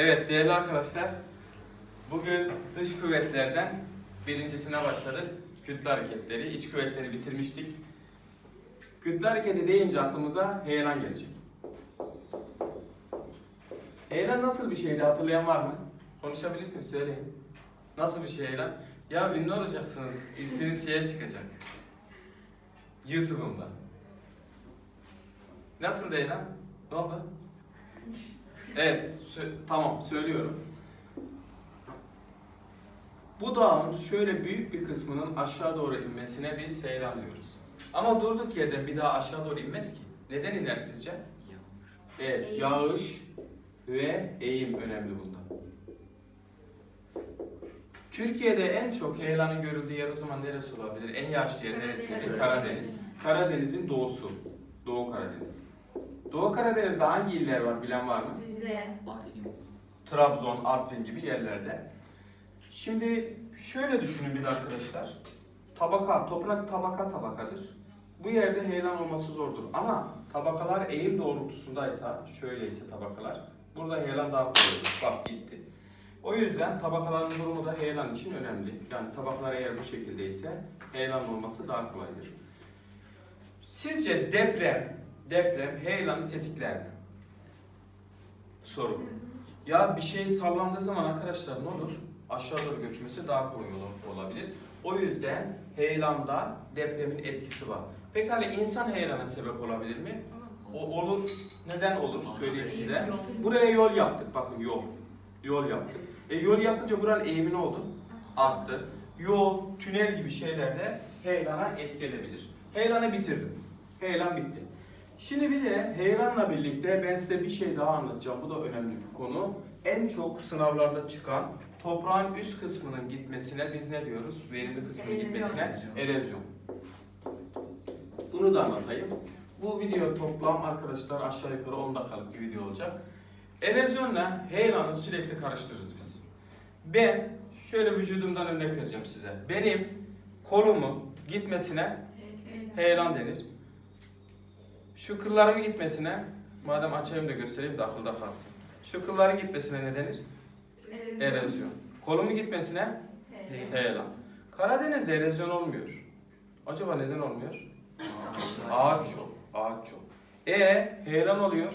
Evet değerli arkadaşlar, bugün dış kuvvetlerden birincisine başladık. Kütle hareketleri, iç kuvvetleri bitirmiştik. Kütle hareketi deyince aklımıza heyelan gelecek. Heyelan nasıl bir şeydi hatırlayan var mı? Konuşabilirsiniz söyleyin. Nasıl bir şey heyelan? Ya ünlü olacaksınız, isminiz şeye çıkacak. YouTube'umda. Nasıl heyelan? Ne oldu? Evet, tamam söylüyorum. Bu dağın şöyle büyük bir kısmının aşağı doğru inmesine biz heyelan diyoruz. Ama durduk yerden bir daha aşağı doğru inmez ki. Neden iner sizce? Evet, Eğim. yağış ve eğim önemli bunda. Türkiye'de en çok heyelanın görüldüğü yer o zaman neresi olabilir? En yağışlı yer neresi? Karadeniz. Karadeniz'in doğusu. Doğu Karadeniz. Doğu Karadeniz'de hangi iller var bilen var mı? Rize. Artvin. Trabzon, Artvin gibi yerlerde. Şimdi şöyle düşünün bir de arkadaşlar. Tabaka, toprak tabaka tabakadır. Bu yerde heyelan olması zordur. Ama tabakalar eğim doğrultusundaysa, şöyleyse tabakalar, burada heyelan daha kolay olur. Bak gitti. O yüzden tabakaların durumu da heyelan için önemli. Yani tabakalar eğer bu şekildeyse heyelan olması daha kolaydır. Sizce deprem, deprem heyelanı tetikler mi? Soru. Ya bir şey sallandığı zaman arkadaşlar ne olur? Aşağı doğru göçmesi daha kolay ol- olabilir. O yüzden heyelanda depremin etkisi var. Pekala insan heyelana sebep olabilir mi? O olur. Neden olur? Söyleyeyim size. Buraya yol yaptık. Bakın yol. Yol yaptık. E yol yapınca buranın eğimi ne oldu? Arttı. Yol, tünel gibi şeylerde heyelana etki edebilir. Heyelanı bitirdim. Heyelan bitti. Şimdi bir de heyelanla birlikte ben size bir şey daha anlatacağım. Bu da önemli bir konu. En çok sınavlarda çıkan toprağın üst kısmının gitmesine biz ne diyoruz? Verimli kısmının Erozyon. gitmesine erozyon. Bunu da anlatayım. Bu video toplam arkadaşlar aşağı yukarı 10 dakikalık bir video olacak. Erozyonla heyelanı sürekli karıştırırız biz. Ben şöyle vücudumdan örnek vereceğim size. Benim kolumun gitmesine heyelan denir. Şu kıllarımın gitmesine, madem açayım da göstereyim de akılda kalsın. Şu kılların gitmesine ne denir? Erozyon. Kolumun gitmesine heyelan. Karadeniz'de erozyon olmuyor. Acaba neden olmuyor? Ağaç çok, ağaç çok. E heyelan oluyor,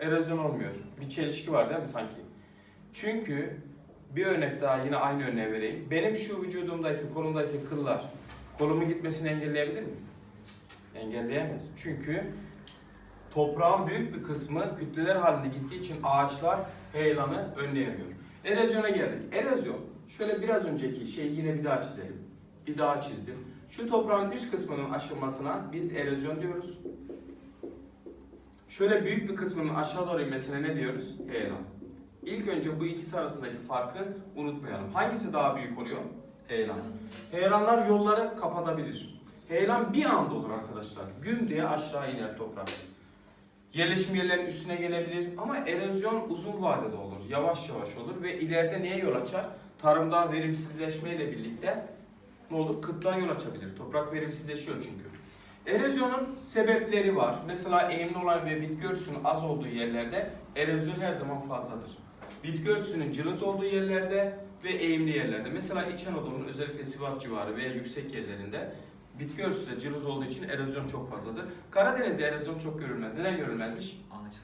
erozyon olmuyor. Bir çelişki var değil mi sanki? Çünkü bir örnek daha yine aynı örneği vereyim. Benim şu vücudumdaki, kolumdaki kıllar kolumun gitmesini engelleyebilir mi? Engelleyemez. Çünkü toprağın büyük bir kısmı kütleler halinde gittiği için ağaçlar heyelanı önleyemiyor. Erozyona geldik. Erozyon, şöyle biraz önceki şeyi yine bir daha çizelim. Bir daha çizdim. Şu toprağın üst kısmının aşılmasına biz erozyon diyoruz. Şöyle büyük bir kısmının aşağı doğru inmesine ne diyoruz? Heyelan. İlk önce bu ikisi arasındaki farkı unutmayalım. Hangisi daha büyük oluyor? Heyelan. Heyelanlar yolları kapatabilir. Heyelan bir anda olur arkadaşlar. Güm diye aşağı iner toprak. Yerleşim yerlerinin üstüne gelebilir ama erozyon uzun vadede olur. Yavaş yavaş olur ve ileride neye yol açar? Tarımda verimsizleşmeyle birlikte ne olur? Kıtlığa yol açabilir. Toprak verimsizleşiyor çünkü. Erozyonun sebepleri var. Mesela eğimli olan ve bitki örtüsünün az olduğu yerlerde erozyon her zaman fazladır. Bitki örtüsünün cılız olduğu yerlerde ve eğimli yerlerde. Mesela İç Anadolu'nun özellikle Sivas civarı veya yüksek yerlerinde bitki örtüsü de cılız olduğu için erozyon çok fazladır. Karadeniz'de erozyon çok görülmez. Neden görülmezmiş? Ağaçlar.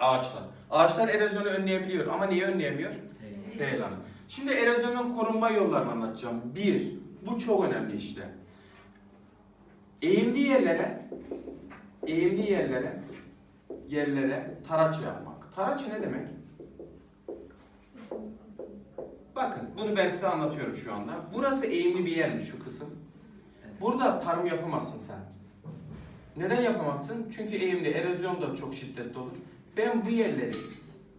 Ağaçlar. Ağaçlar erozyonu önleyebiliyor ama niye önleyemiyor? Heyelan. Heyelanı. Şimdi erozyonun korunma yollarını anlatacağım. Bir, bu çok önemli işte. Eğimli yerlere, eğimli yerlere, yerlere taraç yapmak. Taraç ne demek? Bakın bunu ben size anlatıyorum şu anda. Burası eğimli bir yermiş şu kısım. Burada tarım yapamazsın sen. Neden yapamazsın? Çünkü eğimli erozyon da çok şiddetli olur. Ben bu yerleri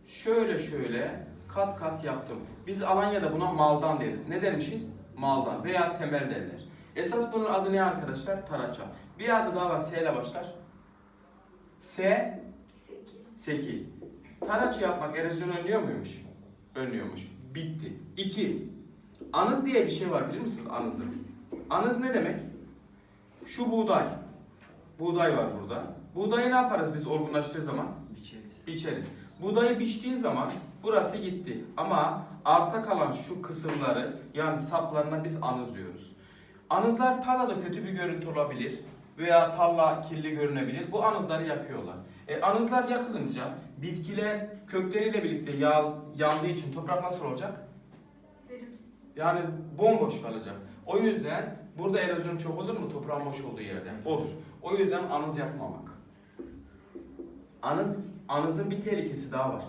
şöyle şöyle kat kat yaptım. Biz Alanya'da buna maldan deriz. Ne dermişiz? Maldan veya temel derler. Esas bunun adı ne arkadaşlar? Taraça. Bir adı daha var. S ile başlar. S, seki. Taraça yapmak erozyonu önlüyor muymuş? Önlüyormuş. Bitti. İki. Anız diye bir şey var bilir misiniz anızı? Anız ne demek? Şu buğday. Buğday var burada. Buğdayı ne yaparız biz olgunlaştığı zaman? Biçeriz. Biçeriz. Buğdayı biçtiğin zaman Burası gitti. Ama arta kalan şu kısımları yani saplarına biz anız diyoruz. Anızlar tarlada kötü bir görüntü olabilir veya tarla kirli görünebilir. Bu anızları yakıyorlar. E, anızlar yakılınca bitkiler kökleriyle birlikte yağ, yandığı için toprak nasıl olacak? Verimsiz. Yani bomboş kalacak. O yüzden burada erozyon çok olur mu toprağın boş olduğu yerde? Olur. O yüzden anız yapmamak. Anız, anızın bir tehlikesi daha var.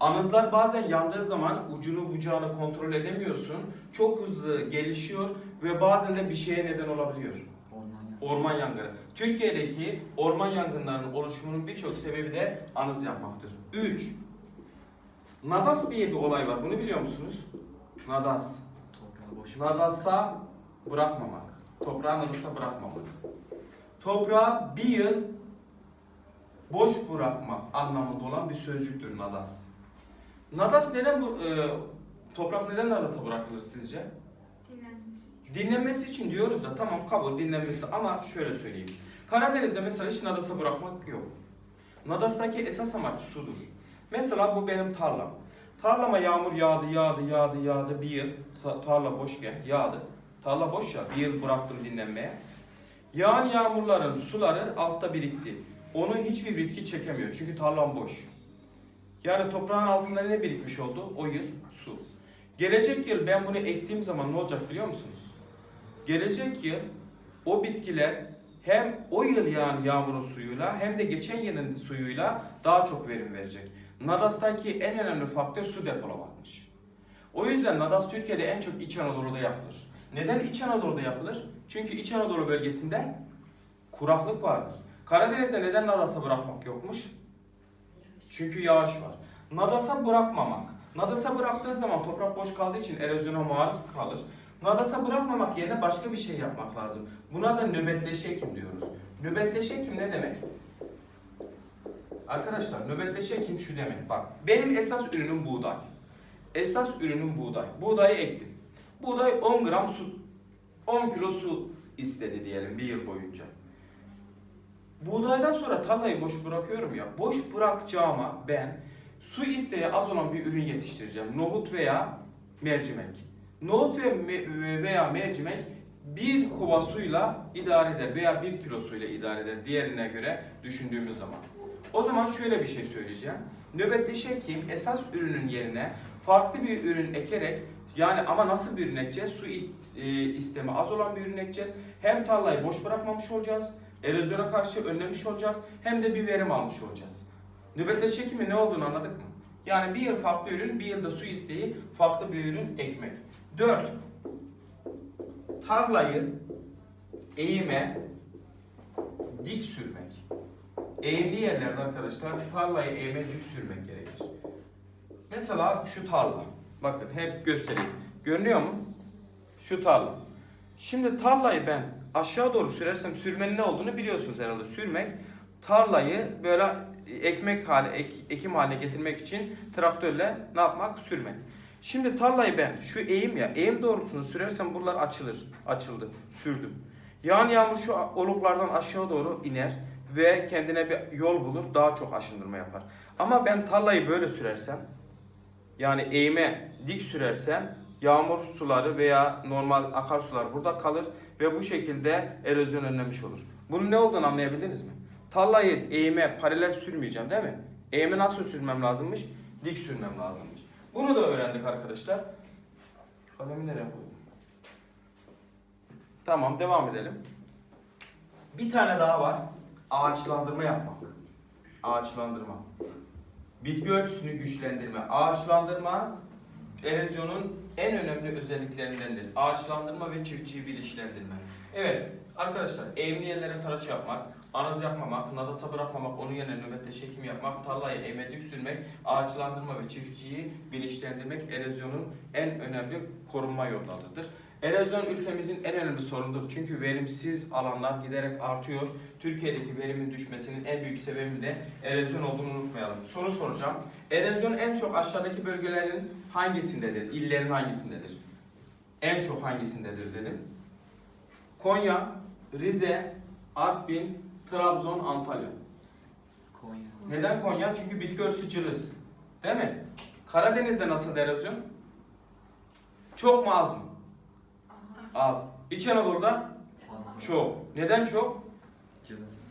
Anızlar bazen yandığı zaman ucunu bucağını kontrol edemiyorsun. Çok hızlı gelişiyor ve bazen de bir şeye neden olabiliyor. Orman. Orman yangını. Türkiye'deki orman yangınlarının oluşumunun birçok sebebi de anız yapmaktır. 3. Nadas diye bir olay var. Bunu biliyor musunuz? Nadas. Nadasa bırakmamak. Toprağı nadasa bırakmamak. Toprağı bir yıl boş bırakmak anlamında olan bir sözcüktür nadas. Nadas neden bu e, toprak neden nadasa bırakılır sizce? Dinlenmiş. Dinlenmesi için diyoruz da tamam kabul dinlenmesi ama şöyle söyleyeyim. Karadeniz'de mesela hiç nadasa bırakmak yok. Nadas'taki esas amaç sudur. Mesela bu benim tarlam. Tarlama yağmur yağdı, yağdı, yağdı, yağdı bir yıl. ta- Tarla boşken yağdı. Tarla boş ya, bir yıl bıraktım dinlenmeye. Yağan yağmurların suları altta birikti. Onu hiçbir bitki çekemiyor çünkü tarlam boş. Yani toprağın altında ne birikmiş oldu? O yıl su. Gelecek yıl ben bunu ektiğim zaman ne olacak biliyor musunuz? Gelecek yıl o bitkiler hem o yıl yağan yağmurun suyuyla hem de geçen yılın suyuyla daha çok verim verecek. Nadas'taki en önemli faktör su depolamakmış. O yüzden Nadas Türkiye'de en çok İç Anadolu'da yapılır. Neden İç Anadolu'da yapılır? Çünkü İç Anadolu bölgesinde kuraklık vardır. Karadeniz'de neden Nadas'a bırakmak yokmuş? Çünkü yağış var. Nadasa bırakmamak. Nadasa bıraktığın zaman toprak boş kaldığı için erozyona maruz kalır. Nadasa bırakmamak yerine başka bir şey yapmak lazım. Buna da nöbetleşe ekim diyoruz. Nöbetleşe ekim ne demek? Arkadaşlar nöbetleşe ekim şu demek. Bak benim esas ürünüm buğday. Esas ürünüm buğday. Buğdayı ektim. Buğday 10 gram su, 10 kilo su istedi diyelim bir yıl boyunca. Buğdaydan sonra tarlayı boş bırakıyorum ya. Boş bırakacağıma ben su isteği az olan bir ürün yetiştireceğim. Nohut veya mercimek. Nohut ve veya mercimek bir kova suyla idare eder veya bir kilo suyla idare eder diğerine göre düşündüğümüz zaman. O zaman şöyle bir şey söyleyeceğim. Nöbetleşe ekim esas ürünün yerine farklı bir ürün ekerek yani ama nasıl bir ürün ekeceğiz? Su e, istemi az olan bir ürün ekeceğiz. Hem tarlayı boş bırakmamış olacağız. Erozyona karşı önlemiş olacağız. Hem de bir verim almış olacağız. Nöbetleşe ekimi ne olduğunu anladık mı? Yani bir yıl farklı ürün, bir yılda su isteği farklı bir ürün ekmek. 4. Tarlayı eğime dik sürmek. Eğimli yerlerde arkadaşlar tarlayı eğime dik sürmek gerekir. Mesela şu tarla. Bakın hep göstereyim. Görünüyor mu? Şu tarla. Şimdi tarlayı ben aşağı doğru sürersem sürmenin ne olduğunu biliyorsunuz herhalde. Sürmek tarlayı böyle ekmek hali, ek- ekim haline getirmek için traktörle ne yapmak? Sürmek. Şimdi tarlayı ben şu eğim ya eğim doğrultusunu sürersem buralar açılır. Açıldı. Sürdüm. Yağan yağmur şu oluklardan aşağı doğru iner ve kendine bir yol bulur. Daha çok aşındırma yapar. Ama ben tarlayı böyle sürersem yani eğime dik sürersem yağmur suları veya normal akarsular burada kalır ve bu şekilde erozyon önlemiş olur. Bunun ne olduğunu anlayabildiniz mi? Tarlayı eğime paralel sürmeyeceğim değil mi? Eğime nasıl sürmem lazımmış? Dik sürmem lazımmış. Bunu da öğrendik arkadaşlar. Kalemi nereye koydum? Tamam devam edelim. Bir tane daha var. Ağaçlandırma yapmak. Ağaçlandırma. Bitki örtüsünü güçlendirme. Ağaçlandırma erozyonun en önemli özelliklerindendir. Ağaçlandırma ve çiftçiyi bilinçlendirme. Evet arkadaşlar eğimli yerlere taraç yapmak, anız yapmamak, nadasa bırakmamak, onun yerine nöbetle çekim yapmak, tarlayı eğime dik sürmek, ağaçlandırma ve çiftçiyi bilinçlendirmek erozyonun en önemli korunma yollarıdır. Erozyon ülkemizin en önemli sorunudur. Çünkü verimsiz alanlar giderek artıyor. Türkiye'deki verimin düşmesinin en büyük sebebi de erozyon olduğunu unutmayalım. Soru soracağım. Erozyon en çok aşağıdaki bölgelerin hangisindedir? İllerin hangisindedir? En çok hangisindedir dedim. Konya, Rize, Artvin, Trabzon, Antalya. Konya. Neden Konya? Çünkü bitki örtüsü cılız. Değil mi? Karadeniz'de nasıl erozyon? Çok mu az mı? Az. İç Anadolu'da Fazla. çok. Neden çok? Cılız.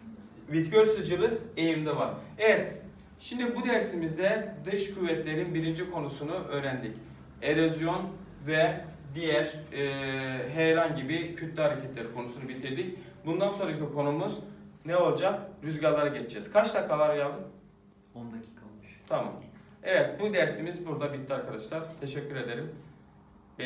Vitgöl sıcırız eğimde var. Evet. Şimdi bu dersimizde dış kuvvetlerin birinci konusunu öğrendik. Erozyon ve diğer e, heyelan gibi kütle hareketleri konusunu bitirdik. Bundan sonraki konumuz ne olacak? Rüzgarlara geçeceğiz. Kaç dakika var yavrum? 10 dakika olmuş. Tamam. Evet bu dersimiz burada bitti arkadaşlar. Teşekkür ederim.